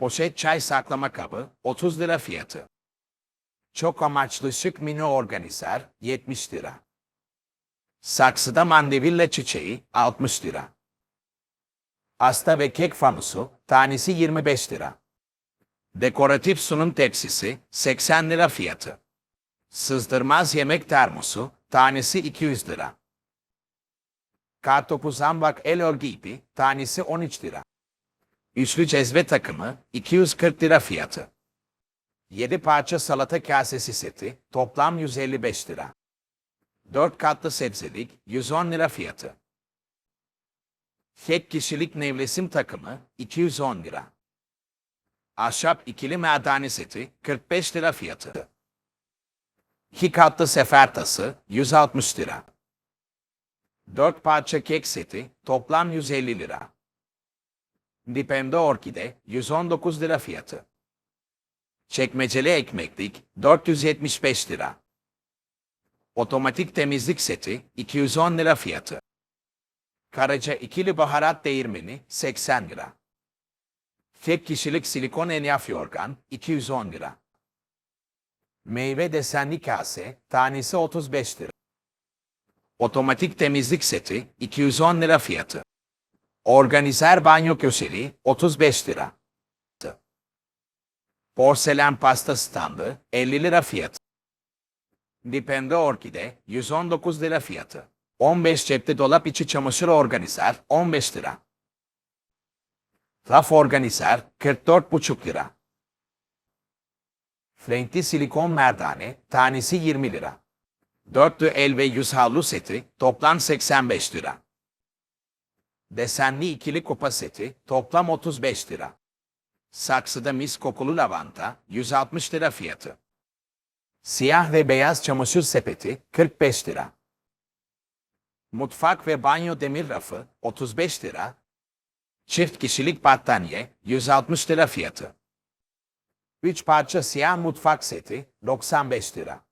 Poşet çay saklama kabı 30 lira fiyatı. Çok amaçlı şık mini organizer 70 lira. Saksıda mandevilla çiçeği 60 lira. Asta ve kek fanusu tanesi 25 lira. Dekoratif sunum tepsisi 80 lira fiyatı. Sızdırmaz yemek termosu tanesi 200 lira. Kartopu zambak el örgü ipi tanesi 13 lira. Üçlü cezve takımı 240 lira fiyatı. 7 parça salata kasesi seti toplam 155 lira. 4 katlı sebzelik 110 lira fiyatı. Tek kişilik nevresim takımı 210 lira. Ahşap ikili merdane seti 45 lira fiyatı. 2 katlı sefer tası 160 lira. 4 parça kek seti toplam 150 lira. Dipende orkide 119 lira fiyatı. Çekmeceli ekmeklik 475 lira. Otomatik temizlik seti 210 lira fiyatı. Karaca ikili baharat değirmeni 80 lira. Tek kişilik silikon elyaf yorgan 210 lira. Meyve desenli kase tanesi 35 lira. Otomatik temizlik seti 210 lira fiyatı. Organizer banyo köşeli 35 lira. Porselen pasta standı 50 lira fiyatı. Dipende orkide 119 lira fiyatı. 15 cepte dolap içi çamaşır organizer 15 lira. Raf organizer 44,5 lira. Flenkli silikon merdane tanesi 20 lira. Dörtlü el ve yüz havlu seti toplam 85 lira. Desenli ikili kupa seti toplam 35 lira. Saksıda mis kokulu lavanta 160 lira fiyatı. Siyah ve beyaz çamaşır sepeti 45 lira. Mutfak ve banyo demir rafı 35 lira. Çift kişilik battaniye 160 lira fiyatı. 3 parça siyah mutfak seti 95 lira.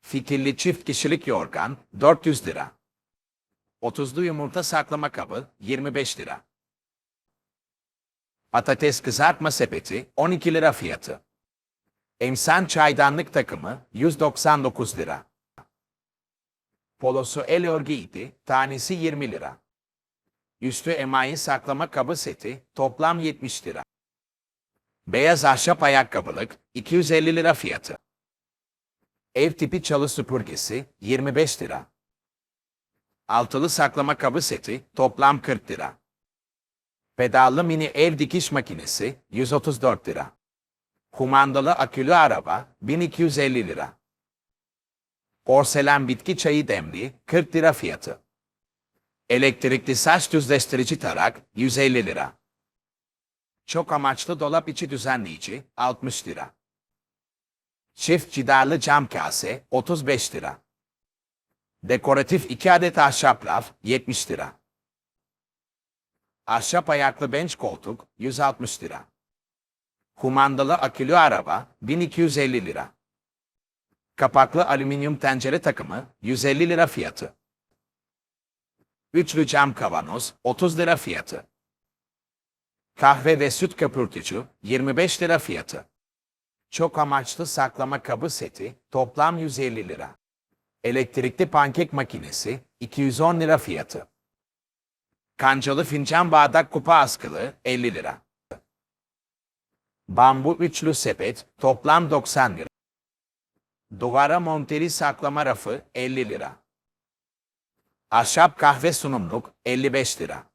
Fikirli çift kişilik yorgan 400 lira. 30'lu yumurta saklama kabı 25 lira. Patates kızartma sepeti 12 lira fiyatı. Emsan çaydanlık takımı 199 lira. Polosu el örgü ipi tanesi 20 lira. Üstü emayi saklama kabı seti toplam 70 lira. Beyaz ahşap ayakkabılık 250 lira fiyatı. Ev tipi çalı süpürgesi 25 lira. Altılı saklama kabı seti toplam 40 lira. Pedallı mini ev dikiş makinesi 134 lira. Kumandalı akülü araba 1250 lira. Porselen bitki çayı demliği 40 lira fiyatı. Elektrikli saç düzleştirici tarak 150 lira. Çok amaçlı dolap içi düzenleyici 60 lira. Çift cidarlı cam kase 35 lira. Dekoratif 2 adet ahşap raf 70 lira. Ahşap ayaklı bench koltuk 160 lira. Kumandalı akülü araba 1250 lira. Kapaklı alüminyum tencere takımı 150 lira fiyatı. Üçlü cam kavanoz 30 lira fiyatı. Kahve ve süt köpürtücü 25 lira fiyatı. Çok amaçlı saklama kabı seti toplam 150 lira. Elektrikli pankek makinesi 210 lira fiyatı. Kancalı fincan bardak kupa askılı 50 lira. Bambu üçlü sepet toplam 90 lira. Duvara monteli saklama rafı 50 lira. Ahşap kahve sunumluk 55 lira.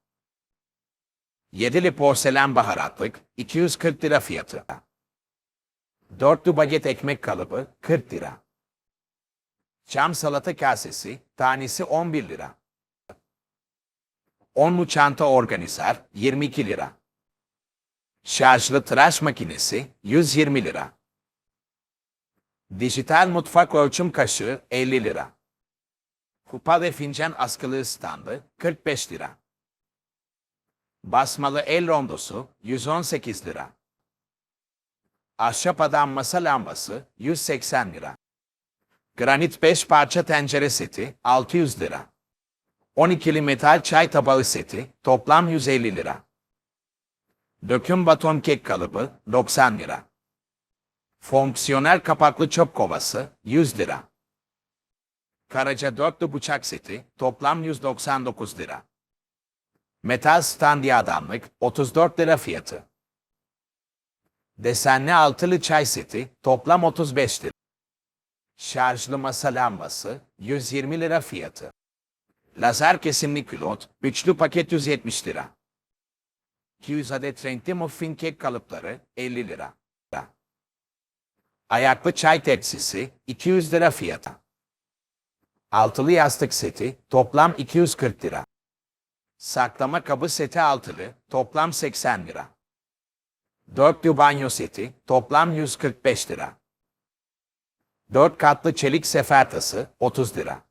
Yedili porselen baharatlık 240 lira fiyatı. Dörtlü baget ekmek kalıbı 40 lira. Çam salata kasesi tanesi 11 lira. Onlu çanta organizer 22 lira. Şarjlı tıraş makinesi 120 lira. Dijital mutfak ölçüm kaşığı 50 lira. Kupa ve fincan askılı standı 45 lira. Basmalı el rondosu 118 lira. Ahşap adam masa lambası 180 lira. Granit 5 parça tencere seti 600 lira. 12'li metal çay tabağı seti toplam 150 lira. Döküm baton kek kalıbı 90 lira. Fonksiyonel kapaklı çöp kovası 100 lira. Karaca dörtlü bıçak seti toplam 199 lira. Metal standyadamlık 34 lira fiyatı. Desenli altılı çay seti toplam 35 lira. Şarjlı masa lambası 120 lira fiyatı. Lazer kesimli külot üçlü paket 170 lira. 200 adet renkli muffin kek kalıpları 50 lira. Ayaklı çay tepsisi 200 lira fiyatı. Altılı yastık seti toplam 240 lira. Saklama kabı seti altılı toplam 80 lira. Dörtlü banyo seti toplam 145 lira. 4 katlı çelik sefer tası 30 lira.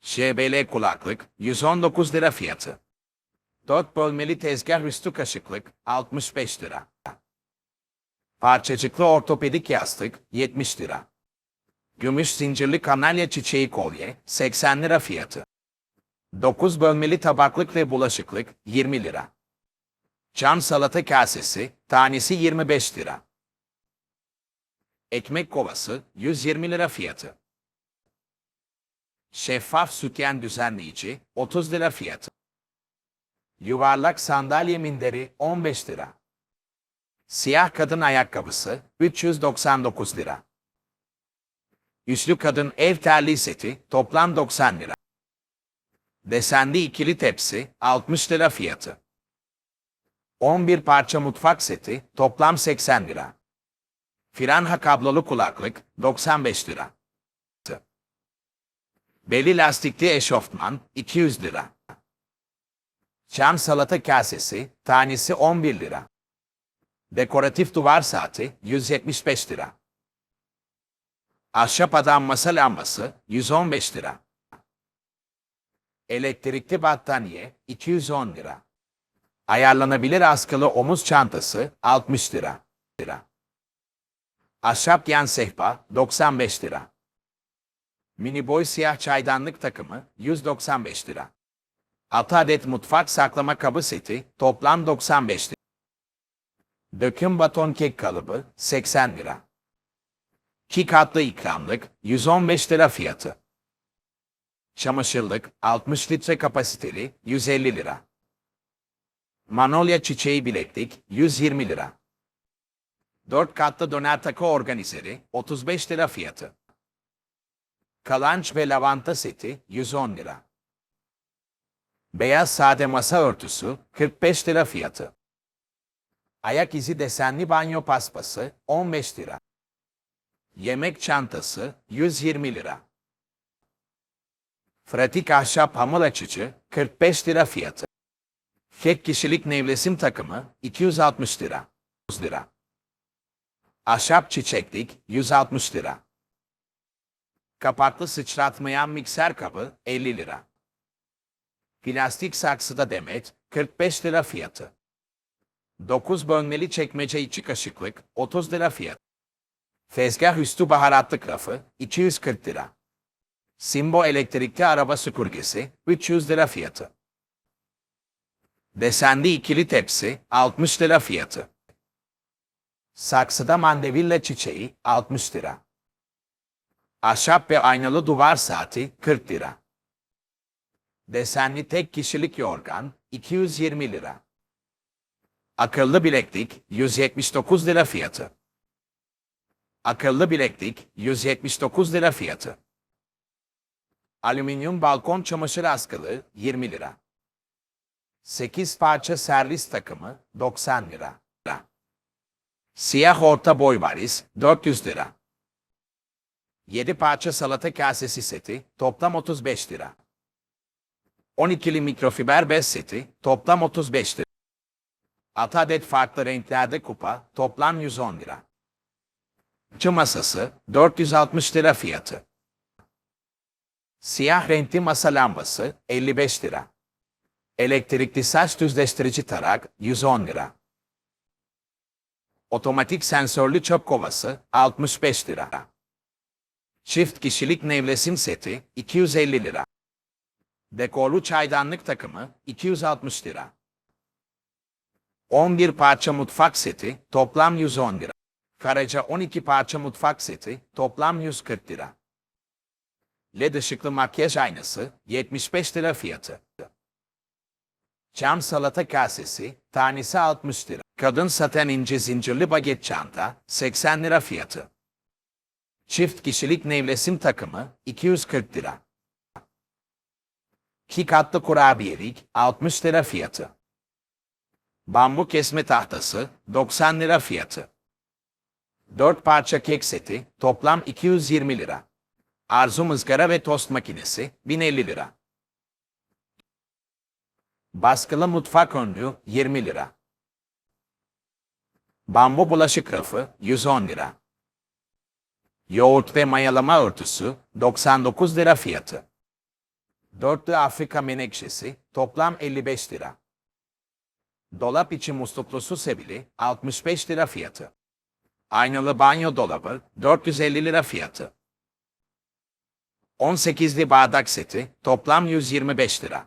ŞBL kulaklık 119 lira fiyatı. 4 bölmeli tezgah üstü kaşıklık 65 lira. Parçacıklı ortopedik yastık 70 lira. Gümüş zincirli kanalya çiçeği kolye 80 lira fiyatı. 9 bölmeli tabaklık ve bulaşıklık 20 lira. Cam salata kasesi tanesi 25 lira. Ekmek kovası 120 lira fiyatı. Şeffaf sütyen düzenleyici 30 lira fiyatı. Yuvarlak sandalye minderi 15 lira. Siyah kadın ayakkabısı 399 lira. Üçlü kadın ev terliği seti toplam 90 lira. Desenli ikili tepsi 60 lira fiyatı. 11 parça mutfak seti toplam 80 lira. Franha kablolu kulaklık 95 lira. Beli lastikli eşofman 200 lira. Çam salata kasesi tanesi 11 lira. Dekoratif duvar saati 175 lira. Ahşap adam masa lambası 115 lira. Elektrikli battaniye 210 lira. Ayarlanabilir askılı omuz çantası 60 lira. lira. Ahşap yan sehpa 95 lira. Mini boy siyah çaydanlık takımı 195 lira. 6 adet mutfak saklama kabı seti toplam 95 lira. Döküm baton kek kalıbı 80 lira. 2 katlı ikramlık 115 lira fiyatı. Çamaşırlık 60 litre kapasiteli 150 lira. Manolya çiçeği bileklik 120 lira. 4 katlı döner takı organizeri 35 lira fiyatı. Kalanç ve lavanta seti 110 lira. Beyaz sade masa örtüsü 45 lira fiyatı. Ayak izi desenli banyo paspası 15 lira. Yemek çantası 120 lira. Pratik ahşap hamur açıcı 45 lira fiyatı. Tek kişilik nevresim takımı 260 lira. 100 lira. Ahşap çiçeklik 160 lira. Kapaklı sıçratmayan mikser kabı 50 lira. Plastik saksıda demet 45 lira fiyatı. 9 bölmeli çekmece içi kaşıklık 30 lira fiyatı. Tezgah üstü baharatlık rafı 240 lira. Simbo elektrikli araba süpürgesi 300 lira fiyatı. Desenli ikili tepsi 60 lira fiyatı. Saksıda mandevilla çiçeği 60 lira. Ahşap ve aynalı duvar saati 40 lira. Desenli tek kişilik yorgan 220 lira. Akıllı bileklik 179 lira fiyatı. Akıllı bileklik 179 lira fiyatı. Alüminyum balkon çamaşır askılı 20 lira. 8 parça servis takımı 90 lira. Siyah orta boy varis 400 lira. 7 parça salata kasesi seti toplam 35 lira. 12'li mikrofiber bez seti toplam 35 lira. 6 adet farklı renklerde kupa toplam 110 lira. Çı masası 460 lira fiyatı. Siyah renkli masa lambası 55 lira. Elektrikli saç düzleştirici tarak 110 lira. Otomatik sensörlü çöp kovası 65 lira. Çift kişilik nevresim seti 250 lira. Dekorlu çaydanlık takımı 260 lira. 11 parça mutfak seti toplam 110 lira. Karaca 12 parça mutfak seti toplam 140 lira. LED ışıklı makyaj aynası 75 lira fiyatı. Cam salata kasesi tanesi 60 lira. Kadın saten ince zincirli baget çanta 80 lira fiyatı. Çift kişilik nevresim takımı 240 lira. İki katlı kurabiyelik 60 lira fiyatı. Bambu kesme tahtası 90 lira fiyatı. 4 parça kek seti toplam 220 lira. Arzu ızgara ve tost makinesi 1050 lira. Baskılı mutfak önlüğü 20 lira. Bambu bulaşık rafı 110 lira. Yoğurt ve mayalama örtüsü 99 lira fiyatı. Dörtlü Afrika menekşesi toplam 55 lira. Dolap içi musluklu su sebili 65 lira fiyatı. Aynalı banyo dolabı 450 lira fiyatı. 18'li bardak seti toplam 125 lira.